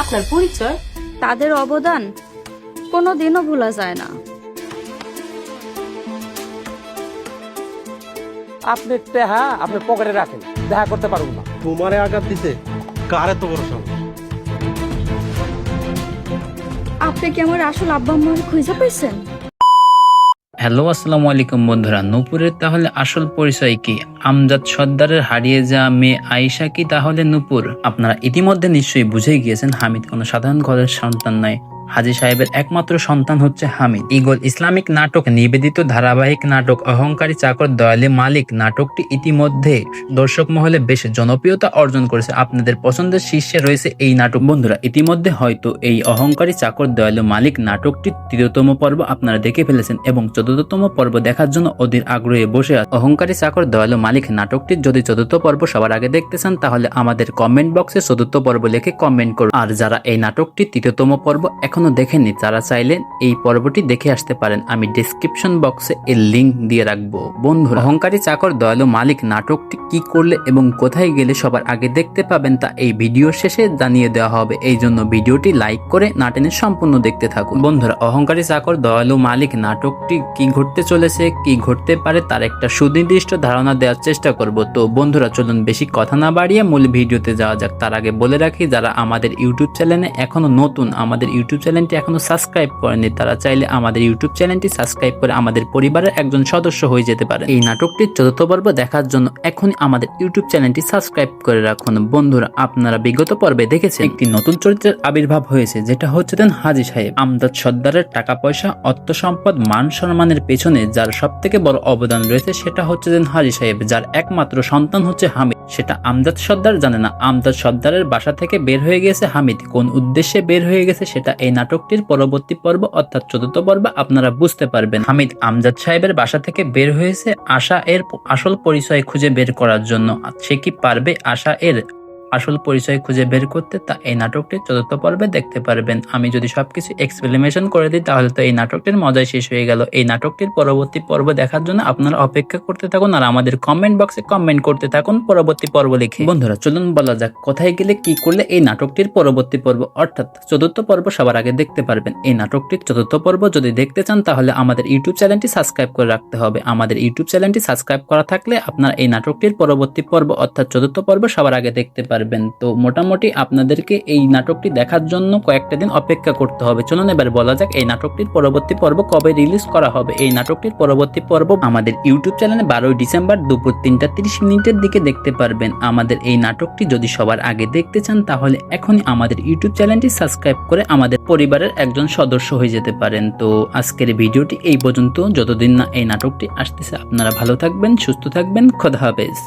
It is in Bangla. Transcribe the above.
আপনার পরিচয়? তাদের অবদান কোনো দিনও ভোলা যায় না। আপনি টেহা আপনি পকেটে রাখেন দেখা করতে পারুন না। তোমারে আঘাত দিতে কারে তো বড় সাহস আপনি কি আমার আসল আব্বা আম্মার খুঁজে পাইছেন? হ্যালো, আসসালামু আলাইকুম বন্ধুরা। নূপুরের তাহলে আসল পরিচয় কি? আমজাদ সর্দারের হারিয়ে যাওয়া মেয়ে আয়েশা কি তাহলে নূপুর? আপনারা ইতিমধ্যে নিশ্চয়ই বুঝে গিয়েছেন, হামিদ কোনো সাধারণ ঘরের সন্তান নয়। হাজি সাহেবের একমাত্র সন্তান হচ্ছে হামিদ। ইগল ইসলামিক নাটক, নিবেদিত ধারাবাহিক নাটক, অহংকারী চাকর, দয়ালে মালিক। নাটকটি ইতিমধ্যে দর্শক মহলে বেশ জনপ্রিয়তা অর্জন করেছে। আপনাদের পছন্দের শীর্ষে রয়েছে এই নাটক। বন্ধুরা, ইতিমধ্যে হয়তো এই অহংকারী চাকর, দয়ালু মালিক নাটকটি তৃতীয়তম পর্ব আপনারা দেখে ফেলেছেন এবং চতুর্থতম পর্ব দেখার জন্য অধীর আগ্রহে বসে অহংকারী চাকর, দয়ালু মালিক নাটকটির যদি চতুর্থ পর্ব সবার আগে দেখতে চান, তাহলে আমাদের কমেন্ট বক্সে চতুর্থ পর্ব লিখে কমেন্ট করুন। আর যারা এই নাটকটি তৃতীয়তম পর্ব এখনও দেখেননি, তারা চাইলে এই পর্বটি দেখে আসতে পারেন। আমি ডিসক্রিপশন বক্সে এর লিঙ্ক দিয়ে রাখব। বন্ধু অহংকারী চাকর, দয়ালু মালিক, নাটকটি কি করলে এবং কোথায় গেলে সবার আগে দেখতে পাবেন তা এই ভিডিওর শেষে জানিয়ে দেওয়া হবে। এই জন্য ভিডিওটি লাইক করে নাটেনে সম্পূর্ণ দেখতে থাকুন। বন্ধুরা, অহংকারী চাকর, দয়ালু মালিক, নাটকটি কি ঘটতে চলেছে, কি ঘটতে পারে তার একটা সুনির্দিষ্ট ধারণা দেওয়ার চেষ্টা করব। তো বন্ধুরা, চলুন বেশি কথা না বাড়িয়ে মূল ভিডিওতে যাওয়া যাক। তার আগে বলে রাখি, যারা আমাদের ইউটিউব চ্যানেলে এখনও নতুন, আমাদের ইউটিউব চ্যানেলটি এখনও সাবস্ক্রাইব করেনি তারা চাইলে আমাদের ইউটিউব চ্যানেলটি সাবস্ক্রাইব করে আমাদের পরিবারের একজন সদস্য হয়ে যেতে পারে এই নাটকটির চতুর্থ পর্ব দেখার জন্য এখনই আমাদের ইউটিউব চ্যানেলটি সাবস্ক্রাইব করে রাখুন। বন্ধুরা, আপনারা বিগত পর্বে দেখেছেন একটি নতুন চরিত্রের আবির্ভাব হয়েছে, যেটা হচ্ছে দেন হাজি সাহেব। আমদাদ সর্দারের টাকা পয়সা অর্থ সম্পদ মান সম্মানের পেছনে যার সব থেকে বড় অবদান রয়েছে, সেটা হচ্ছে দেন হাজি সাহেব, যার একমাত্র সন্তান হচ্ছে হামিদ। সেটা আমজাদ সর্দার জানে না। আমজাদ সর্দারের বাসা থেকে বের হয়ে গেছে হামিদ। কোন উদ্দেশ্যে বের হয়ে গেছে সেটা এই নাটকটির পরবর্তী পর্ব অর্থাৎ চতুর্থ পর্ব আপনারা বুঝতে পারবেন। হামিদ আমজাদ সাহেবের বাসা থেকে বের হয়েছে আশা এর আসল পরিচয় খুঁজে বের করার জন্য। সে কি পারবে আশা এর আসল পরিচয় খুঁজে বের করতে, তা এই নাটকটির চতুর্থ পর্বে দেখতে পারবেন। আমি যদি সবকিছু এক্সপ্লেনেশন করে দিই, তাহলে তো এই নাটকটির মজাই শেষ হয়ে গেল। এই নাটকটির পরবর্তী পর্ব দেখার জন্য আপনারা অপেক্ষা করতে থাকুন আর আমাদের কমেন্ট বক্সে কমেন্ট করতে থাকুন পরবর্তী পর্ব লিখে। বন্ধুরা, চলুন বলা যাক, কোথায় গেলে কি করলে এই নাটকটির পরবর্তী পর্ব, অর্থাৎ চতুর্থ পর্ব সবার আগে দেখতে পারবেন। এই নাটকটির চতুর্থ পর্ব যদি দেখতে চান, তাহলে আমাদের ইউটিউব চ্যানেলটি সাবস্ক্রাইব করে রাখতে হবে। আমাদের ইউটিউব চ্যানেলটি সাবস্ক্রাইব করা থাকলে আপনারা এই নাটকটির পরবর্তী পর্ব, অর্থাৎ চতুর্থ পর্ব সবার আগে দেখতে পারবেন। তো মোটামুটি আপনাদেরকে এই নাটকটি দেখার জন্য কয়েকটা দিন অপেক্ষা করতে হবে। চলুন এবার বলা যাক এই নাটকটির পরবর্তী পর্ব কবে রিলিজ করা হবে। এই নাটকটির পরবর্তী পর্ব আমাদের ইউটিউব চ্যানেলে বারোই ডিসেম্বর দুপুর তিনটা তিরিশ মিনিটের দিকে দেখতে পারবেন। আমাদের এই নাটকটি যদি সবার আগে দেখতে চান, তাহলে এখনই আমাদের ইউটিউব চ্যানেলটি সাবস্ক্রাইব করে আমাদের পরিবারের একজন সদস্য হয়ে যেতে পারেন। তো আজকের ভিডিওটি এই পর্যন্ত। যতদিন না এই নাটকটি আসতেছে, আপনারা ভালো থাকবেন, সুস্থ থাকবেন। খোদা হাফেজ।